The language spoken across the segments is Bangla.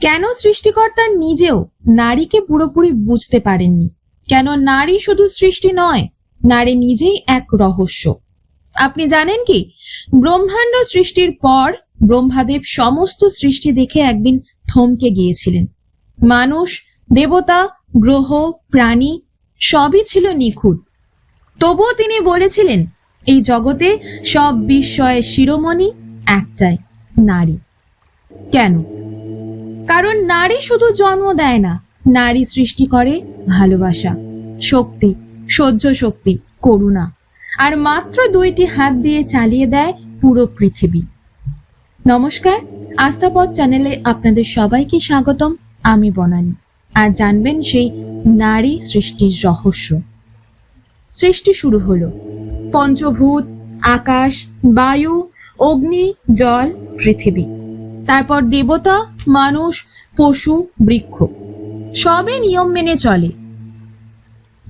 কেন সৃষ্টিকর্তা নিজেও নারীকে পুরোপুরি বুঝতে পারেননি? কেন নারী শুধু সৃষ্টি নয়, নারী নিজেই এক রহস্য? আপনি জানেন কি? ব্রহ্মাণ্ড সৃষ্টির পর ব্রহ্মাদেব সমস্ত সৃষ্টি দেখে একদিন থমকে গিয়েছিলেন। মানুষ, দেবতা, গ্রহ, প্রাণী সবই ছিল নিখুঁত। তবুও তিনি বলেছিলেন, এই জগতে সব বিস্ময়ের শিরোমণি একটাই, নারী। কেন? কারণ নারী শুধু জন্ম দেয় না, নারী সৃষ্টি করে ভালোবাসা, শক্তি, সহ্য শক্তি, করুণা। আর মাত্র দুইটি হাত দিয়ে চালিয়ে দেয় পুরো পৃথিবী। নমস্কার আস্থাপথ চ্যানেলে আপনাদের সবাইকে স্বাগতম, আমি বনানি। আর জানবেন সেই নারী সৃষ্টির রহস্য। সৃষ্টি শুরু হলো। পঞ্চভূত, আকাশ, বায়ু, অগ্নি, জল, পৃথিবী। তারপর দেবতা, মানুষ, পশু, বৃক্ষ। সবে নিয়ম মেনে চলে।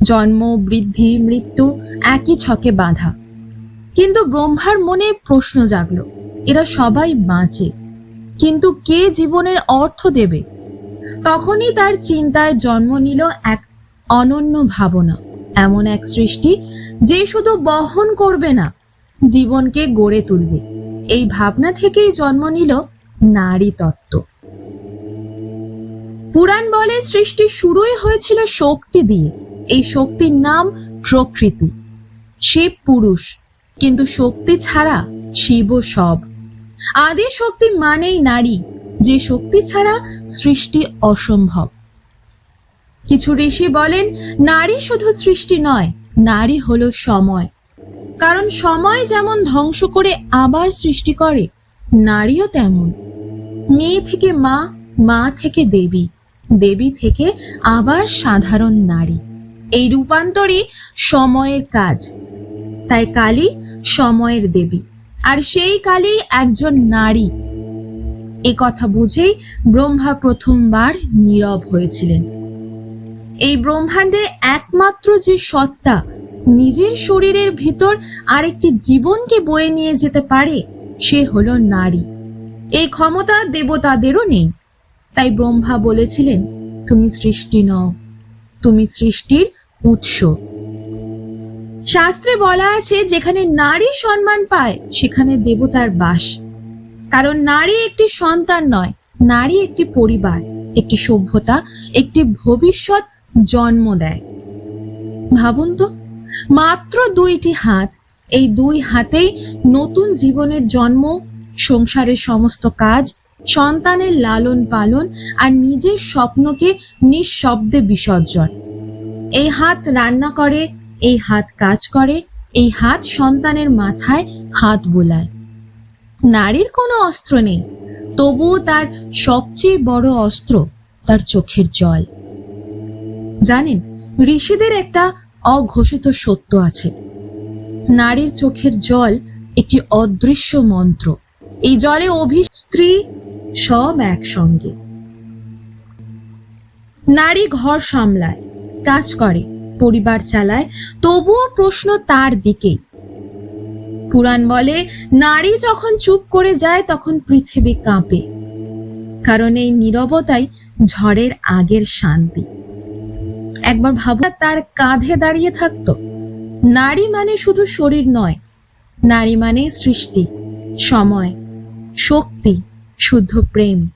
জন্ম, বৃদ্ধি, মৃত্যু একই ছকে বাঁধা। কিন্তু ব্রহ্মার মনে প্রশ্ন জাগলো, এরা সবাই বাঁচে, কিন্তু কে জীবনের অর্থ দেবে? তখনই তার চিন্তায় জন্ম নিল এক অনন্য ভাবনা, এমন এক সৃষ্টি যে শুধু বহন করবে না, জীবনকে গড়ে তুলবে। এই ভাবনা থেকেই জন্ম নিল নারী তত্ত্ব পুরাণ বলে সৃষ্টি শুরুই হয়েছিল শক্তি দিয়ে। এই শক্তির নাম প্রকৃতি। শিব পুরুষ, কিন্তু শক্তি ছাড়া শিব সব। আদি শক্তি মানেই নারী, যে শক্তি ছাড়া সৃষ্টি অসম্ভব। কিছু ঋষি বলেন, নারী শুধু সৃষ্টি নয়, নারী হলো সময়। কারণ সময় যেমন ধ্বংস করে আবার সৃষ্টি করে, নারীও তেমন। মেয়ে থেকে মা মা থেকে দেবী। দেবী থেকে আবার সাধারণ নারী। এই রূপান্তরই সময়ের কাজ। তাই কালী সময়ের দেবী। আর সেই কালী একজন নারী। এ কথা বুঝেই ব্রহ্মা প্রথমবার নীরব হয়েছিলেন। এই ব্রহ্মাণ্ডে একমাত্র যে সত্তা, নিজের শরীরের ভেতর আরেকটি জীবনকে বয়ে নিয়ে যেতে পারে, সে হলো নারী। এই ক্ষমতা দেবতাদেরও নেই। তাই ব্রহ্মা বলেছিলেন, তুমি সৃষ্টি নও, তুমি সৃষ্টির উৎস। শাস্ত্রে বলা আছে, যেখানে নারী সম্মান পায়, সেখানে দেবতার বাস। কারণ নারী একটি সন্তান নয়, নারী একটি পরিবার, একটি সভ্যতা, একটি ভবিষ্যৎ জন্ম দেয়। ভাবুন তো, মাত্র দুইটি হাত, এই দুই হাতেই নতুন জীবনের জন্ম সংসারের সমস্ত কাজ, সন্তানের লালন পালন আর নিজের স্বপ্নকে নিঃশব্দে বিসর্জন। এই হাত রান্না করে, এই হাত কাজ করে, এই হাত সন্তানের মাথায় হাত বোলায়। নারীর কোনো অস্ত্র নেই, তবুও তার সবচেয়ে বড় অস্ত্র তার চোখের জল। জানেন, ঋষিদের একটা অঘোষিত সত্য আছে। নারীর চোখের জল একটি অদৃশ্য মন্ত্র। এই জলে অভি স্ত্রী সব একসঙ্গে। নারী ঘর সামলায়, কাজ করে, পরিবার চালায়, তবুও প্রশ্ন তার দিকেই পুরাণ বলে, নারী যখন চুপ করে যায়, তখন পৃথিবী কাঁপে। কারণ এই নীরবতাই ঝড়ের আগের শান্তি। একবার ভাবো, তার কাঁধে দাঁড়িয়ে থাকতো। নারী মানে শুধু শরীর নয়, নারী মানে সৃষ্টি, সময় শক্তি, শুদ্ধ প্রেম,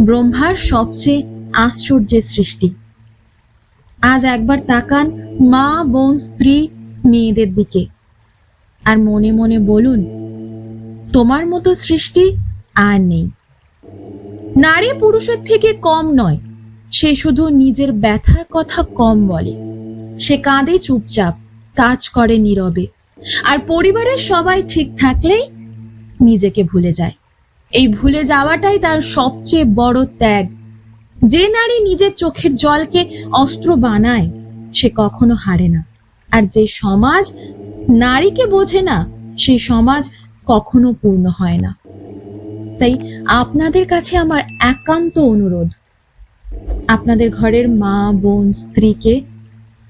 ব্রহ্মার সবচেয়ে আশ্চর্যের সৃষ্টি। আজ একবার তাকান মা, বোন, স্ত্রী, মেয়েদের দিকে আর মনে মনে বলুন, তোমার মতো সৃষ্টি আর নেই। নারী পুরুষের থেকে কম নয়, সে শুধু নিজের ব্যথার কথা কম বলে। সে কাঁদে চুপচাপ, কাজ করে নীরবে। আর পরিবারের সবাই ঠিক থাকলেই নিজেকে ভুলে যায়। এই ভুলে যাওয়াটাই তার সবচেয়ে বড় ত্যাগ। যে নারী নিজের চোখের জলকে অস্ত্র বানায়, সে কখনো হারে না। আর যে সমাজ নারীকে বোঝে না সেই সমাজ কখনো পূর্ণ হয় না। তাই আপনাদের কাছে আমার একান্ত অনুরোধ, আপনাদের ঘরের মা, বোন, স্ত্রীকে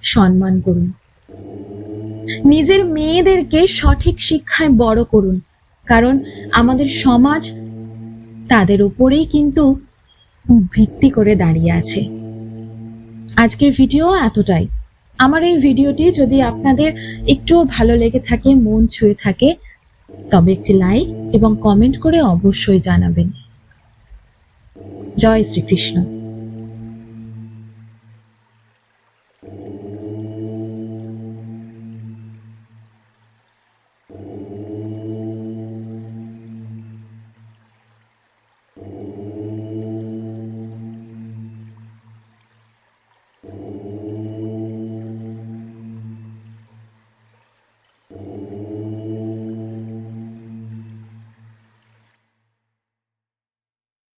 সম্মান করুন। নিজের মেয়েদেরকে সঠিক শিক্ষায় বড় করুন, কারণ আমাদের সমাজ তাদের উপরেই কিন্তু ভিত্তি করে দাঁড়িয়ে আছে। আজকের ভিডিও এতটাই। আমার এই ভিডিওটি যদি আপনাদের একটুও ভালো লেগে থাকে, মন ছুঁয়ে থাকে, তবে একটি লাইক এবং কমেন্ট করে অবশ্যই জানাবেন। জয় শ্রীকৃষ্ণ।